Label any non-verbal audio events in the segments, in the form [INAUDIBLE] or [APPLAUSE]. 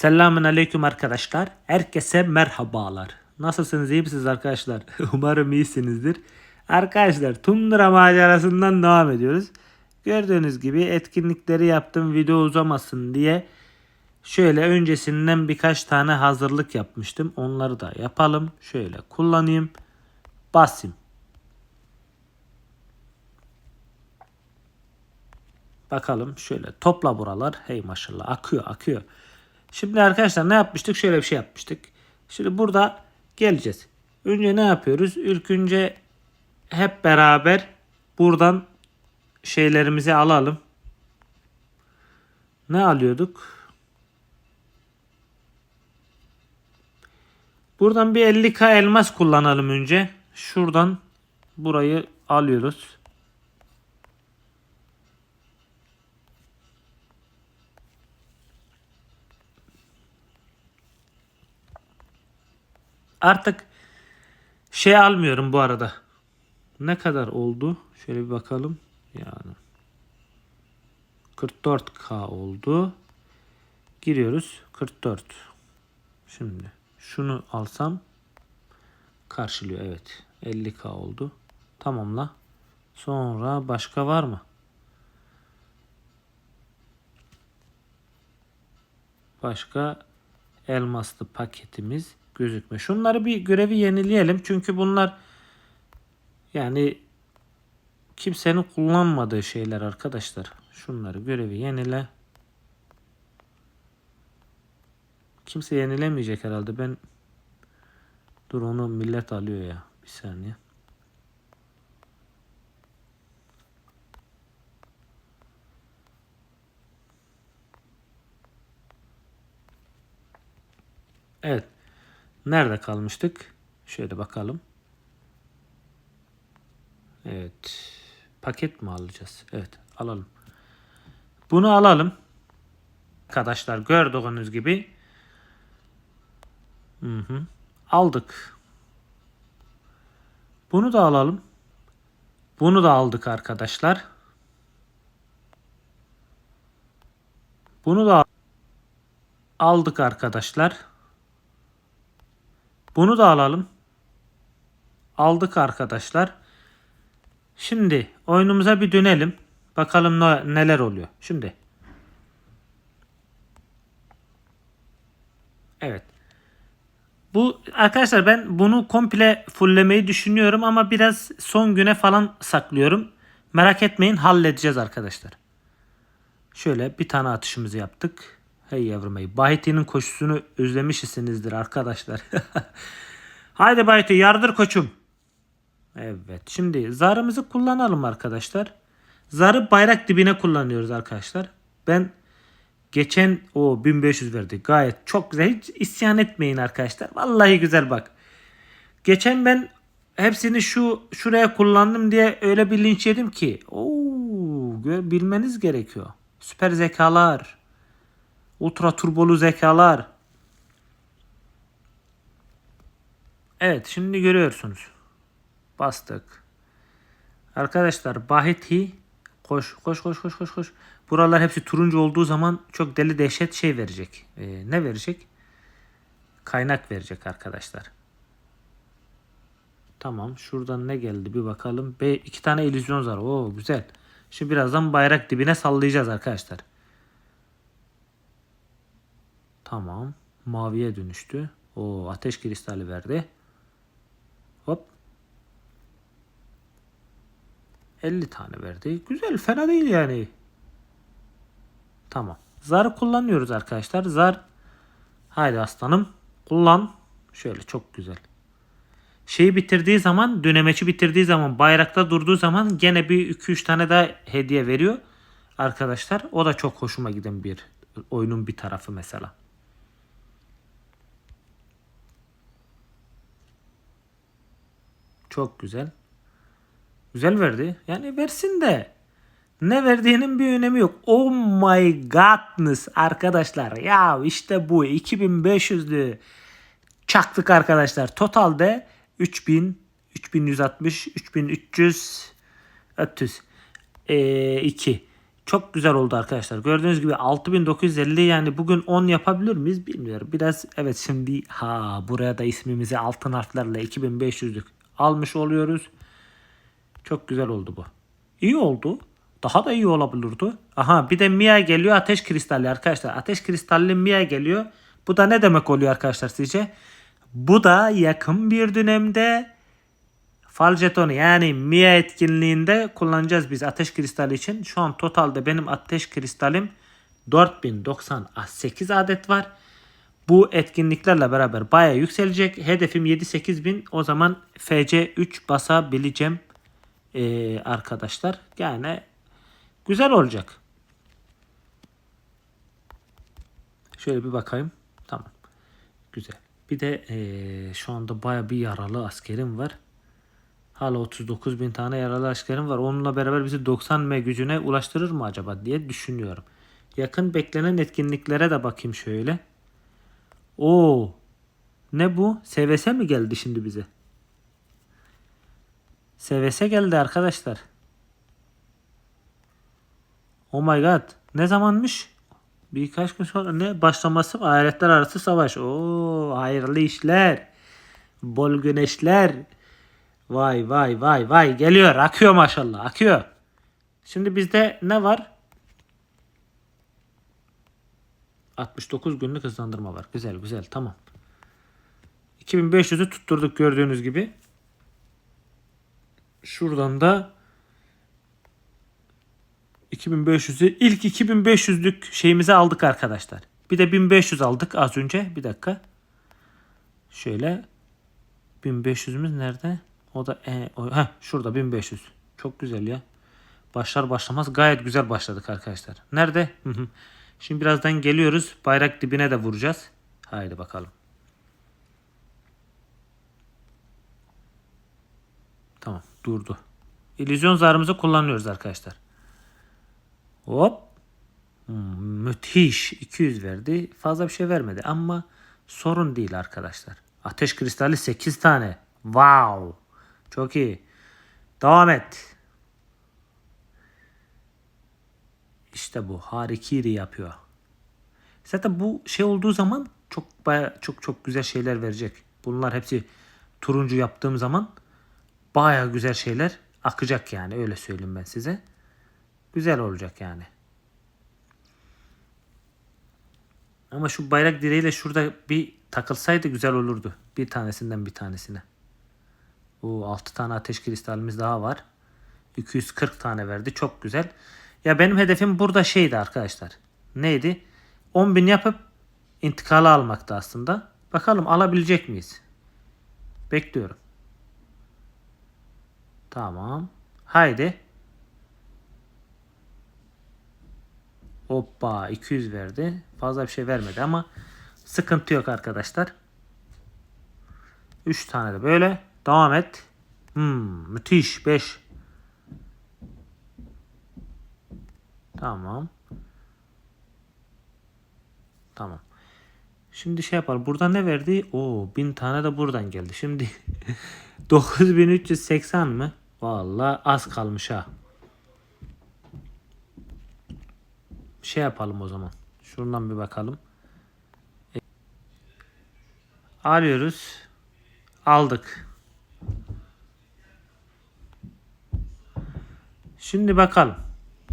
Selamun aleyküm arkadaşlar. Herkese merhabalar. Nasılsınız iyi misiniz arkadaşlar? [LAUGHS] Umarım iyisinizdir. Arkadaşlar Tundra macerasından devam ediyoruz. Gördüğünüz gibi etkinlikleri yaptım video uzamasın diye. Şöyle öncesinden birkaç tane hazırlık yapmıştım. Onları da yapalım. Şöyle kullanayım. Basayım. Bakalım şöyle topla buralar. Hey maşallah akıyor akıyor. Şimdi arkadaşlar ne yapmıştık? Şöyle bir şey yapmıştık. Şimdi burada geleceğiz. Önce ne yapıyoruz? İlk önce hep beraber buradan şeylerimizi alalım. Ne alıyorduk? Buradan bir 50k elmas kullanalım önce. Şuradan burayı alıyoruz. Artık şey almıyorum bu arada. Ne kadar oldu? Şöyle bir bakalım. Yani 44k oldu. Giriyoruz. 44. Şimdi şunu alsam karşılıyor. Evet. 50k oldu. Tamamla. Sonra başka var mı? Başka elmaslı paketimiz gözükme. Şunları bir görevi yenileyelim. Çünkü bunlar yani kimsenin kullanmadığı şeyler arkadaşlar. Şunları görevi yenile. Kimse yenilemeyecek herhalde. Ben dur onu millet alıyor ya. Bir saniye. Evet. Nerede kalmıştık? Şöyle bakalım. Evet. Paket mi alacağız? Evet alalım. Bunu alalım. Arkadaşlar gördüğünüz gibi. Hı hı. Aldık. Bunu da alalım. Bunu da aldık arkadaşlar. Bunu da aldık arkadaşlar. Bunu da alalım. Aldık arkadaşlar. Şimdi oyunumuza bir dönelim. Bakalım ne, neler oluyor. Şimdi. Evet. Bu arkadaşlar ben bunu komple fulllemeyi düşünüyorum ama biraz son güne falan saklıyorum. Merak etmeyin halledeceğiz arkadaşlar. Şöyle bir tane atışımızı yaptık. Hey yavrum hey. Koşusunu özlemişsinizdir arkadaşlar. [LAUGHS] Haydi Bahiti yardır koçum. Evet şimdi zarımızı kullanalım arkadaşlar. Zarı bayrak dibine kullanıyoruz arkadaşlar. Ben geçen o 1500 verdi. Gayet çok güzel. Hiç isyan etmeyin arkadaşlar. Vallahi güzel bak. Geçen ben hepsini şu şuraya kullandım diye öyle bir linç yedim ki. Oo, bilmeniz gerekiyor. Süper zekalar. Ultra turbolu zekalar. Evet şimdi görüyorsunuz. Bastık. Arkadaşlar Baheti koş koş koş koş koş koş. Buralar hepsi turuncu olduğu zaman çok deli dehşet şey verecek. Ee, ne verecek? Kaynak verecek arkadaşlar. Tamam şuradan ne geldi bir bakalım. Be iki tane illüzyon var. Oo güzel. Şimdi birazdan bayrak dibine sallayacağız arkadaşlar. Tamam. Maviye dönüştü. O ateş kristali verdi. Hop. 50 tane verdi. Güzel fena değil yani. Tamam. Zar kullanıyoruz arkadaşlar. Zar. Haydi aslanım. Kullan. Şöyle çok güzel. Şeyi bitirdiği zaman dönemeçi bitirdiği zaman bayrakta durduğu zaman gene bir 2-3 tane daha hediye veriyor. Arkadaşlar o da çok hoşuma giden bir oyunun bir tarafı mesela. Çok güzel. Güzel verdi. Yani versin de ne verdiğinin bir önemi yok. Oh my godness arkadaşlar. Ya işte bu 2500'lü çaktık arkadaşlar. Totalde 3000 3160 3300 300 e, 2 Çok güzel oldu arkadaşlar. Gördüğünüz gibi 6950 yani bugün 10 yapabilir miyiz bilmiyorum. Biraz evet şimdi ha buraya da ismimizi altın harflerle 2500'lük almış oluyoruz. Çok güzel oldu bu. İyi oldu. Daha da iyi olabilirdi. Aha bir de Mia geliyor ateş kristalli arkadaşlar. Ateş kristalli Mia geliyor. Bu da ne demek oluyor arkadaşlar sizce? Bu da yakın bir dönemde fal jetonu yani Mia etkinliğinde kullanacağız biz ateş kristali için. Şu an totalde benim ateş kristalim 4098 adet var. Bu etkinliklerle beraber baya yükselecek. Hedefim 7-8 bin. O zaman FC3 basabileceğim ee, arkadaşlar. Yani güzel olacak. Şöyle bir bakayım. Tamam. Güzel. Bir de ee, şu anda baya bir yaralı askerim var. Hala 39 bin tane yaralı askerim var. Onunla beraber bizi 90 M gücüne ulaştırır mı acaba diye düşünüyorum. Yakın beklenen etkinliklere de bakayım şöyle. Oo. Ne bu? SVS mi geldi şimdi bize? SVS geldi arkadaşlar. Oh my god. Ne zamanmış? Birkaç gün sonra ne? Başlaması mı? Ahiretler arası savaş. Oo, hayırlı işler. Bol güneşler. Vay vay vay vay. Geliyor. Akıyor maşallah. Akıyor. Şimdi bizde ne var? 69 günlük hızlandırma var. Güzel güzel tamam. 2500'ü tutturduk gördüğünüz gibi. Şuradan da 2500'ü ilk 2500'lük şeyimizi aldık arkadaşlar. Bir de 1500 aldık az önce. Bir dakika. Şöyle 1500'ümüz nerede? O da e, o, heh, şurada 1500. Çok güzel ya. Başlar başlamaz gayet güzel başladık arkadaşlar. Nerede? Şimdi birazdan geliyoruz. Bayrak dibine de vuracağız. Haydi bakalım. Tamam durdu. İllüzyon zarımızı kullanıyoruz arkadaşlar. Hop. Hmm, müthiş. 200 verdi. Fazla bir şey vermedi ama sorun değil arkadaşlar. Ateş kristali 8 tane. Wow. Çok iyi. Devam et. İşte bu. Harikiri yapıyor. Zaten bu şey olduğu zaman çok baya çok çok güzel şeyler verecek. Bunlar hepsi turuncu yaptığım zaman baya güzel şeyler akacak yani öyle söyleyeyim ben size. Güzel olacak yani. Ama şu bayrak direğiyle şurada bir takılsaydı güzel olurdu. Bir tanesinden bir tanesine. O 6 tane ateş kristalimiz daha var. 240 tane verdi. Çok güzel. Ya benim hedefim burada şeydi arkadaşlar. Neydi? 10 bin yapıp intikalı almaktı aslında. Bakalım alabilecek miyiz? Bekliyorum. Tamam. Haydi. Hoppa 200 verdi. Fazla bir şey vermedi ama sıkıntı yok arkadaşlar. 3 tane de böyle. Devam et. Hmm, müthiş 5. Tamam. Tamam. Şimdi şey yapar. Burada ne verdi? Oo, bin tane de buradan geldi. Şimdi [LAUGHS] 9380 mı? Vallahi az kalmış ha. Şey yapalım o zaman. Şuradan bir bakalım. Arıyoruz. Aldık. Şimdi bakalım.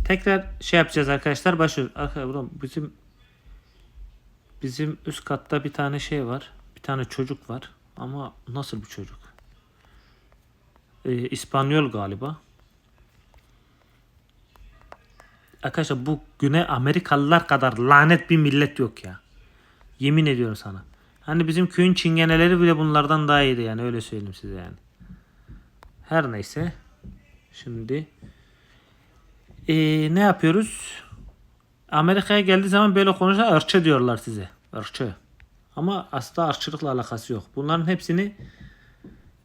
Tekrar şey yapacağız arkadaşlar. Başlıyoruz. Arkadaşlar bizim bizim üst katta bir tane şey var. Bir tane çocuk var. Ama nasıl bir çocuk? Ee, İspanyol galiba. Arkadaşlar bu Güney Amerikalılar kadar lanet bir millet yok ya. Yemin ediyorum sana. Hani bizim köyün çingeneleri bile bunlardan daha iyiydi yani öyle söyleyeyim size yani. Her neyse. Şimdi ee, ne yapıyoruz? Amerika'ya geldiği zaman böyle konuşan ırkçı diyorlar size. Irkçı. Ama aslında ırkçılıkla alakası yok. Bunların hepsini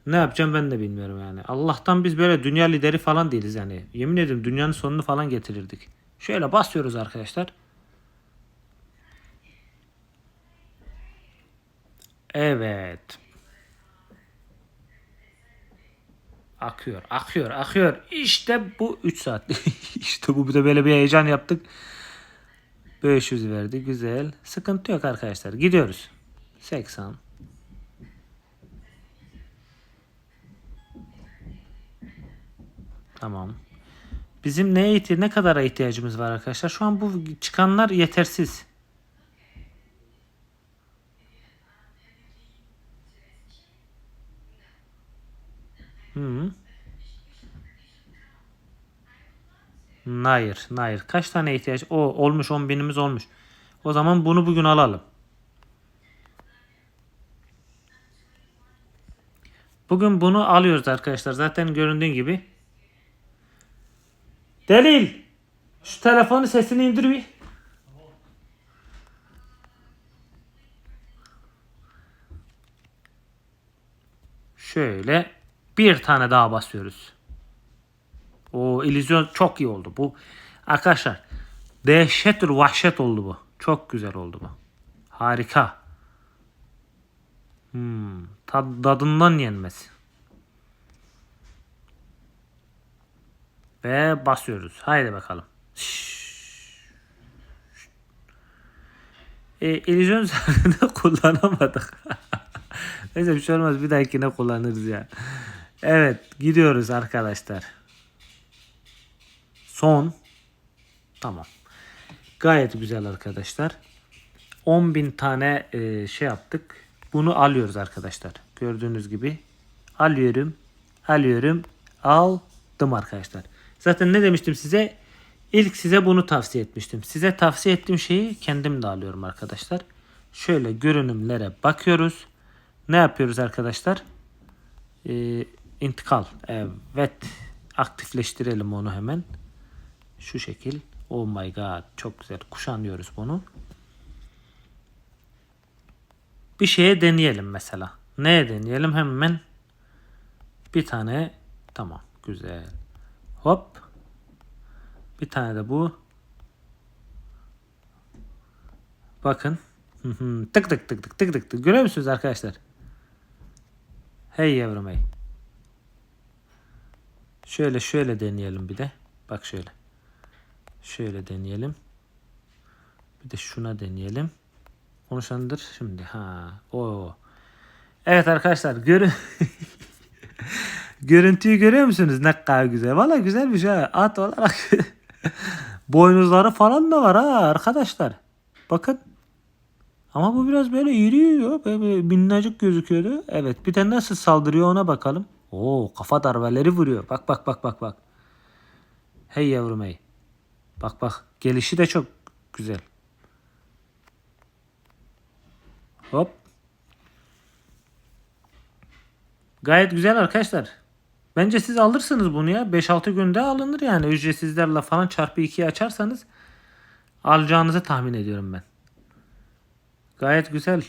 ne yapacağım ben de bilmiyorum yani. Allah'tan biz böyle dünya lideri falan değiliz yani. Yemin ederim dünyanın sonunu falan getirirdik. Şöyle basıyoruz arkadaşlar. Evet. Akıyor, akıyor, akıyor. İşte bu 3 saat. [LAUGHS] işte bu bir de böyle bir heyecan yaptık. 500 verdi. Güzel. Sıkıntı yok arkadaşlar. Gidiyoruz. 80. Tamam. Bizim neye ne kadara ihtiyacımız var arkadaşlar? Şu an bu çıkanlar yetersiz. Hı. Hayır, hayır. Kaç tane ihtiyaç? O olmuş 10 binimiz olmuş. O zaman bunu bugün alalım. Bugün bunu alıyoruz arkadaşlar. Zaten göründüğün gibi. Delil. Şu telefonu sesini indir bir. Şöyle bir tane daha basıyoruz. O illüzyon çok iyi oldu. Bu arkadaşlar dehşetül vahşet oldu bu. Çok güzel oldu bu. Harika. Hmm, tad, tadından yenmez. Ve basıyoruz. Haydi bakalım. E, illüzyon [LAUGHS] zarını kullanamadık. Neyse bir şey olmaz. Bir dahakine kullanırız ya. Evet gidiyoruz arkadaşlar. Son. Tamam. Gayet güzel arkadaşlar. 10.000 tane e, şey yaptık. Bunu alıyoruz arkadaşlar. Gördüğünüz gibi. Alıyorum. Alıyorum. Aldım arkadaşlar. Zaten ne demiştim size? İlk size bunu tavsiye etmiştim. Size tavsiye ettiğim şeyi kendim de alıyorum arkadaşlar. Şöyle görünümlere bakıyoruz. Ne yapıyoruz arkadaşlar? Ee, intikal. Evet. Aktifleştirelim onu hemen. Şu şekil. Oh my god. Çok güzel. Kuşanıyoruz bunu. Bir şeye deneyelim mesela. Neye deneyelim? Hemen bir tane tamam. Güzel. Hop. Bir tane de bu. Bakın. Tık tık tık tık tık tık tık. Görüyor musunuz arkadaşlar? Hey yavrum hey. Şöyle şöyle deneyelim bir de. Bak şöyle. Şöyle deneyelim. Bir de şuna deneyelim. Konuşandır şimdi. Ha. O. Evet arkadaşlar görün. [LAUGHS] Görüntüyü görüyor musunuz? Ne kadar güzel. Valla güzel bir şey. At olarak. [LAUGHS] Boynuzları falan da var ha arkadaşlar. Bakın. Ama bu biraz böyle yürüyor. Böyle minnacık gözüküyordu. Evet bir de nasıl saldırıyor ona bakalım. Oo kafa darbeleri vuruyor. Bak bak bak bak bak. Hey yavrum hey. Bak bak gelişi de çok güzel. Hop. Gayet güzel arkadaşlar. Bence siz alırsınız bunu ya. 5-6 günde alınır yani. Ücretsizlerle falan çarpı 2'yi açarsanız alacağınızı tahmin ediyorum ben. Gayet güzel.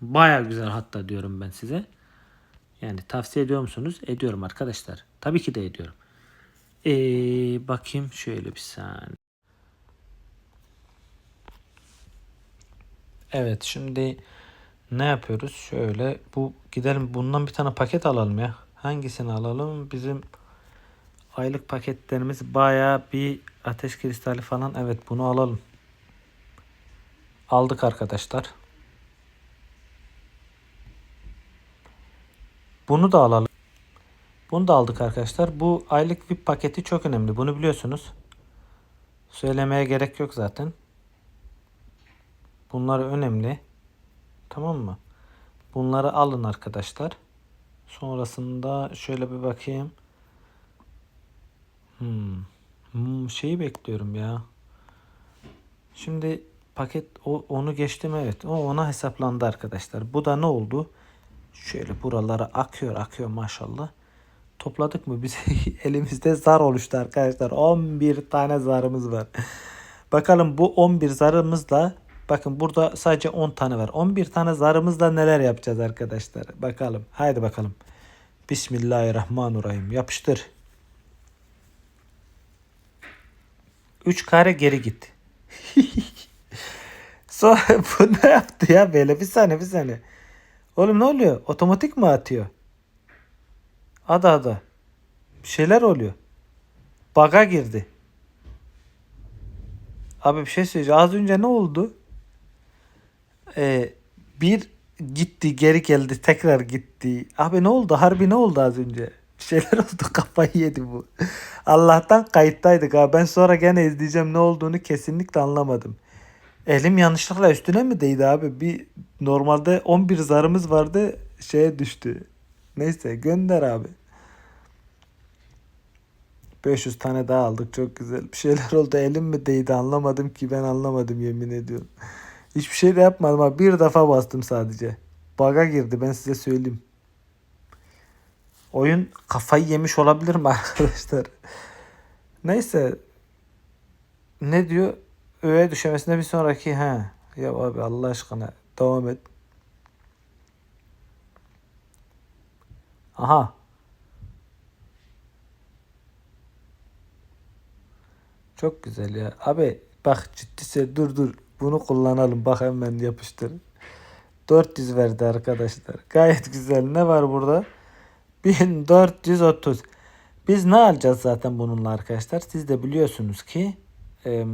Baya güzel hatta diyorum ben size. Yani tavsiye ediyor musunuz? Ediyorum arkadaşlar. Tabii ki de ediyorum. Ee, bakayım şöyle bir saniye. Evet şimdi ne yapıyoruz? Şöyle bu gidelim bundan bir tane paket alalım ya. Hangisini alalım? Bizim aylık paketlerimiz baya bir ateş kristali falan. Evet bunu alalım. Aldık arkadaşlar. Bunu da alalım. Bunu da aldık arkadaşlar. Bu aylık VIP paketi çok önemli. Bunu biliyorsunuz. Söylemeye gerek yok zaten. Bunlar önemli. Tamam mı? Bunları alın arkadaşlar. Sonrasında şöyle bir bakayım. Hmm. Hmm, şeyi bekliyorum ya. Şimdi paket o, onu geçtim evet. O ona hesaplandı arkadaşlar. Bu da ne oldu? Şöyle buralara akıyor akıyor maşallah. Topladık mı? Biz [LAUGHS] elimizde zar oluştu arkadaşlar. 11 tane zarımız var. Bakalım bu 11 zarımızla bakın burada sadece 10 tane var. 11 tane zarımızla neler yapacağız arkadaşlar? Bakalım. Haydi bakalım. Bismillahirrahmanirrahim. Yapıştır. 3 kare geri git. [LAUGHS] Sonra [LAUGHS] bu ne yaptı ya böyle? Bir saniye bir saniye. Oğlum ne oluyor? Otomatik mi atıyor? Ada ada. Bir şeyler oluyor. Baga girdi. Abi bir şey söyleyeceğim. Az önce ne oldu? Ee, bir gitti geri geldi tekrar gitti. Abi ne oldu? Harbi ne oldu az önce? Bir şeyler [LAUGHS] oldu kafayı yedi bu. Allah'tan kayıttaydık abi. Ben sonra gene izleyeceğim ne olduğunu kesinlikle anlamadım. Elim yanlışlıkla üstüne mi değdi abi? Bir normalde 11 zarımız vardı şeye düştü. Neyse gönder abi. 500 tane daha aldık çok güzel. Bir şeyler [LAUGHS] oldu elim mi değdi anlamadım ki ben anlamadım yemin ediyorum. Hiçbir şey de yapmadım abi. Bir defa bastım sadece. Baga girdi ben size söyleyeyim. Oyun kafayı yemiş olabilir mi [LAUGHS] arkadaşlar? Neyse. Ne diyor? Öğe düşemesine bir sonraki ha. Ya abi Allah aşkına devam et. Aha. Çok güzel ya. Abi bak ciddiyse dur dur. Bunu kullanalım. Bak hemen yapıştır. 400 verdi arkadaşlar. Gayet güzel. Ne var burada? 1430. Biz ne alacağız zaten bununla arkadaşlar? Siz de biliyorsunuz ki e,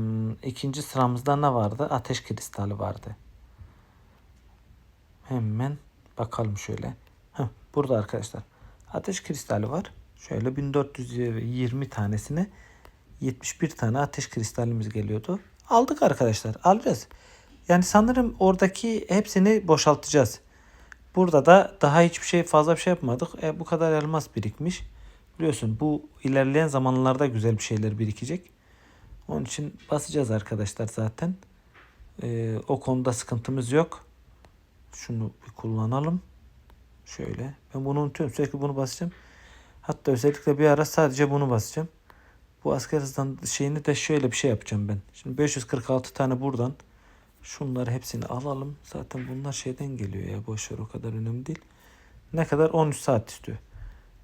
ikinci sıramızda ne vardı? Ateş kristali vardı. Hemen bakalım şöyle. Heh, burada arkadaşlar. Ateş kristali var. Şöyle 1420 tanesine 71 tane ateş kristalimiz geliyordu. Aldık arkadaşlar. Alacağız. Yani sanırım oradaki hepsini boşaltacağız. Burada da daha hiçbir şey fazla bir şey yapmadık. E, bu kadar elmas birikmiş. Biliyorsun bu ilerleyen zamanlarda güzel bir şeyler birikecek. Onun için basacağız arkadaşlar zaten. E, o konuda sıkıntımız yok. Şunu bir kullanalım. Şöyle. Ben bunu unutuyorum. Sürekli bunu basacağım. Hatta özellikle bir ara sadece bunu basacağım. Bu asker hızdan şeyini de şöyle bir şey yapacağım ben. Şimdi 546 tane buradan. Şunları hepsini alalım. Zaten bunlar şeyden geliyor ya. Boşver o kadar önemli değil. Ne kadar? 13 saat istiyor.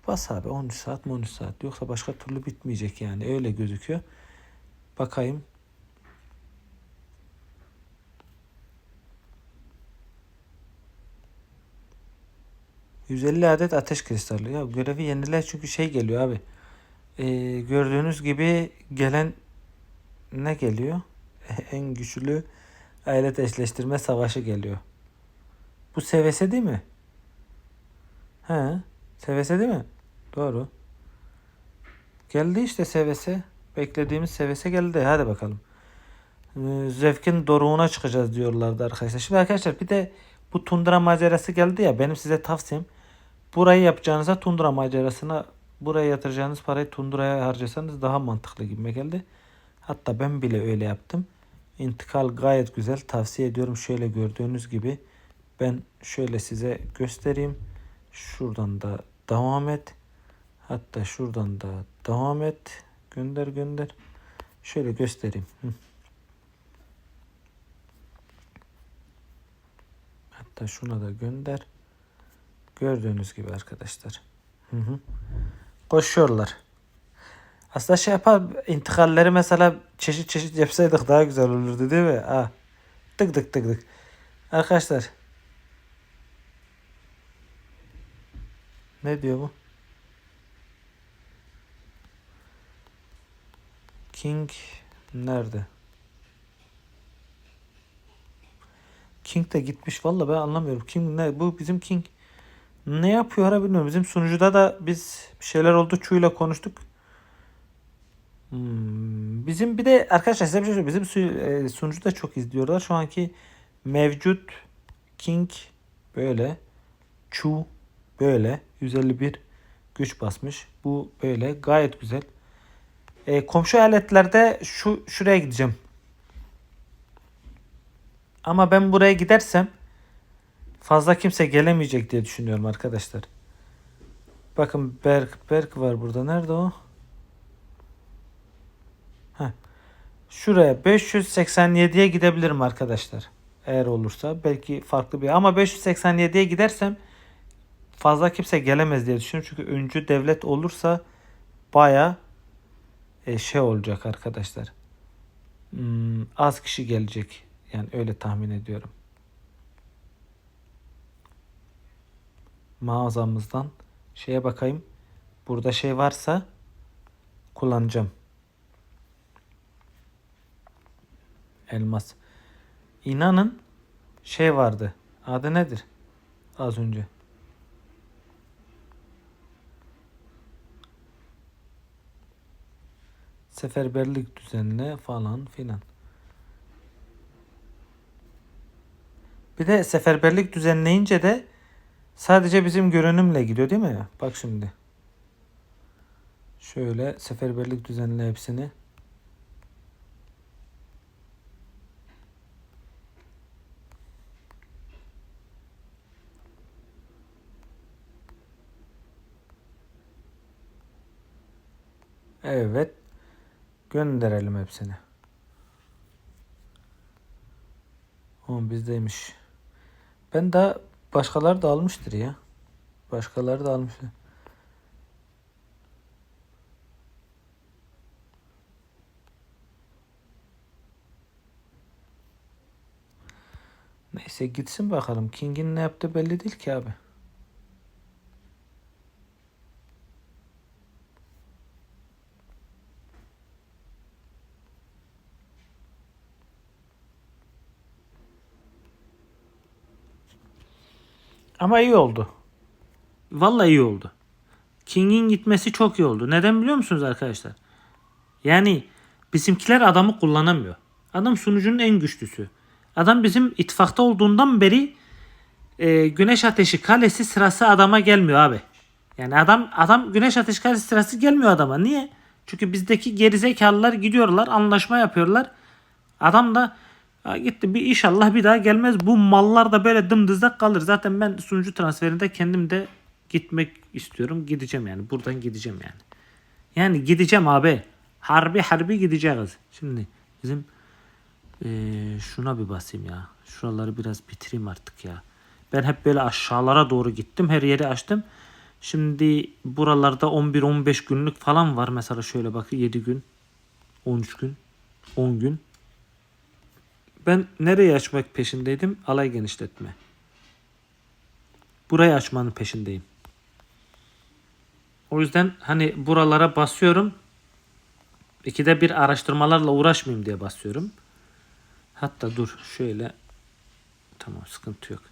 Bas abi 13 saat mi 13 saat. Yoksa başka türlü bitmeyecek yani. Öyle gözüküyor. Bakayım. ...150 adet ateş kristali. Ya görevi yenile çünkü şey geliyor abi. Ee, gördüğünüz gibi gelen ne geliyor? [LAUGHS] en güçlü alet eşleştirme savaşı geliyor. Bu SVS değil mi? He. SVS değil mi? Doğru. Geldi işte SVS. Beklediğimiz SVS geldi. Hadi bakalım. Ee, Zevkin doruğuna çıkacağız diyorlardı arkadaşlar. Şimdi arkadaşlar bir de bu tundra macerası geldi ya. Benim size tavsiyem burayı yapacağınıza tundra macerasına buraya yatıracağınız parayı tundraya harcasanız daha mantıklı gibi geldi. Hatta ben bile öyle yaptım. İntikal gayet güzel. Tavsiye ediyorum. Şöyle gördüğünüz gibi ben şöyle size göstereyim. Şuradan da devam et. Hatta şuradan da devam et. Gönder gönder. Şöyle göstereyim. Hatta şuna da gönder. Gördüğünüz gibi arkadaşlar. Koşuyorlar. Aslında şey yapar intikalleri mesela çeşit çeşit yapsaydık daha güzel olurdu değil mi? Ha. Tık tık tık tık. Arkadaşlar. Ne diyor bu? King nerede? King de gitmiş valla ben anlamıyorum. King ne? Bu bizim King. Ne yapıyor hala bilmiyorum. Bizim sunucuda da biz bir şeyler oldu. Çuyla konuştuk. Hmm, bizim bir de arkadaşlar size bir şey söyleyeyim. Bizim e, sunucu da çok izliyorlar. Şu anki mevcut King böyle. Chu böyle. 151 güç basmış. Bu böyle gayet güzel. E, komşu eyaletlerde şu şuraya gideceğim. Ama ben buraya gidersem fazla kimse gelemeyecek diye düşünüyorum arkadaşlar. Bakın Berk Berk var burada. Nerede o? Heh. Şuraya 587'ye gidebilirim arkadaşlar. Eğer olursa belki farklı bir ama 587'ye gidersem fazla kimse gelemez diye düşünüyorum. Çünkü öncü devlet olursa baya e, şey olacak arkadaşlar. Hmm, az kişi gelecek. Yani öyle tahmin ediyorum. Mağazamızdan şeye bakayım. Burada şey varsa kullanacağım. Elmas. İnanın şey vardı. Adı nedir? Az önce. Seferberlik düzenle falan filan. Bir de seferberlik düzenleyince de sadece bizim görünümle gidiyor değil mi? Bak şimdi. Şöyle seferberlik düzenle hepsini. Evet. Gönderelim hepsini. O bizdeymiş. Ben daha başkaları da almıştır ya. Başkaları da almıştır. Neyse gitsin bakalım. King'in ne yaptığı belli değil ki abi. Ama iyi oldu. Vallahi iyi oldu. King'in gitmesi çok iyi oldu. Neden biliyor musunuz arkadaşlar? Yani bizimkiler adamı kullanamıyor. Adam sunucunun en güçlüsü. Adam bizim ittifakta olduğundan beri e, Güneş Ateşi Kalesi sırası adama gelmiyor abi. Yani adam adam Güneş Ateşi Kalesi sırası gelmiyor adama. Niye? Çünkü bizdeki gerizekalılar gidiyorlar, anlaşma yapıyorlar. Adam da "Ha, gitti bir inşallah bir daha gelmez. Bu mallar da böyle dımdızlak kalır. Zaten ben sunucu transferinde kendim de gitmek istiyorum. Gideceğim yani. Buradan gideceğim yani. Yani gideceğim abi. Harbi harbi gideceğiz. Şimdi bizim ee, şuna bir basayım ya. Şuraları biraz bitireyim artık ya. Ben hep böyle aşağılara doğru gittim. Her yeri açtım. Şimdi buralarda 11-15 günlük falan var. Mesela şöyle bak 7 gün, 13 gün, 10 gün. Ben nereye açmak peşindeydim? Alay genişletme. Burayı açmanın peşindeyim. O yüzden hani buralara basıyorum. İkide bir araştırmalarla uğraşmayayım diye basıyorum. Hatta dur şöyle. Tamam sıkıntı yok.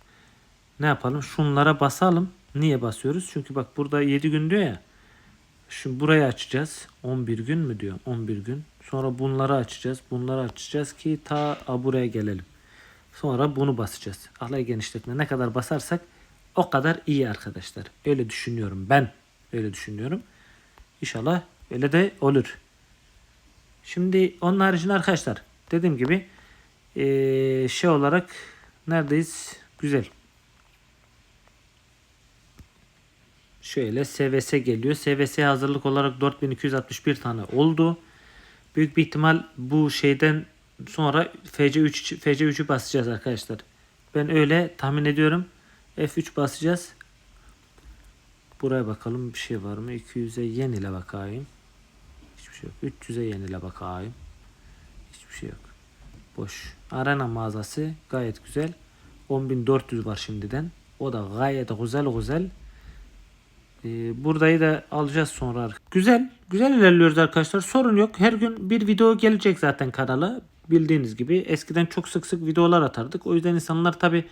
Ne yapalım? Şunlara basalım. Niye basıyoruz? Çünkü bak burada 7 gün diyor ya. Şimdi burayı açacağız. 11 gün mü diyor? 11 gün. Sonra bunları açacağız. Bunları açacağız ki ta buraya gelelim. Sonra bunu basacağız. Alay genişletme ne kadar basarsak o kadar iyi arkadaşlar. Öyle düşünüyorum ben. Öyle düşünüyorum. İnşallah öyle de olur. Şimdi onun haricinde arkadaşlar dediğim gibi eee, şey olarak neredeyiz? Güzel. Şöyle SVS geliyor. SVS hazırlık olarak 4261 tane oldu. Büyük bir ihtimal bu şeyden sonra FC3 FC3'ü basacağız arkadaşlar. Ben öyle tahmin ediyorum. F3 basacağız. Buraya bakalım bir şey var mı? 200'e yenile bakayım. Hiçbir şey yok. 300'e yenile bakayım. Hiçbir şey yok. Boş. Arena mağazası gayet güzel. 10.400 var şimdiden. O da gayet güzel güzel. Ee, Burayı da alacağız sonra. Güzel. Güzel ilerliyoruz arkadaşlar. Sorun yok. Her gün bir video gelecek zaten kanala. Bildiğiniz gibi. Eskiden çok sık sık videolar atardık. O yüzden insanlar tabi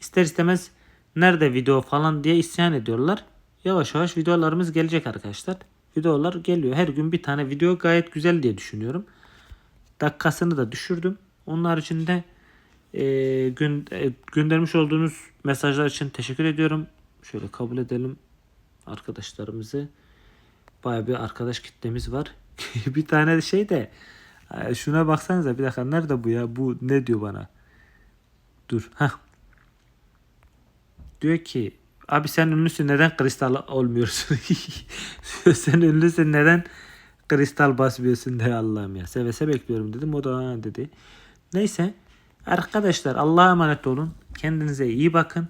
ister istemez nerede video falan diye isyan ediyorlar. Yavaş yavaş videolarımız gelecek arkadaşlar. Videolar geliyor. Her gün bir tane video gayet güzel diye düşünüyorum. Dakikasını da düşürdüm. Onun haricinde e, gö- e, göndermiş olduğunuz mesajlar için teşekkür ediyorum. Şöyle kabul edelim arkadaşlarımızı. Baya bir arkadaş kitlemiz var. [LAUGHS] bir tane şey de e, şuna baksanıza bir dakika nerede bu ya? Bu ne diyor bana? Dur. Heh. Diyor ki abi sen ünlüsün neden kristal olmuyorsun? [LAUGHS] sen ünlüsün neden kristal basmıyorsun de Allah'ım ya. Seve seve bekliyorum dedim. O da "Ha," dedi. Neyse. Arkadaşlar Allah'a emanet olun. Kendinize iyi bakın.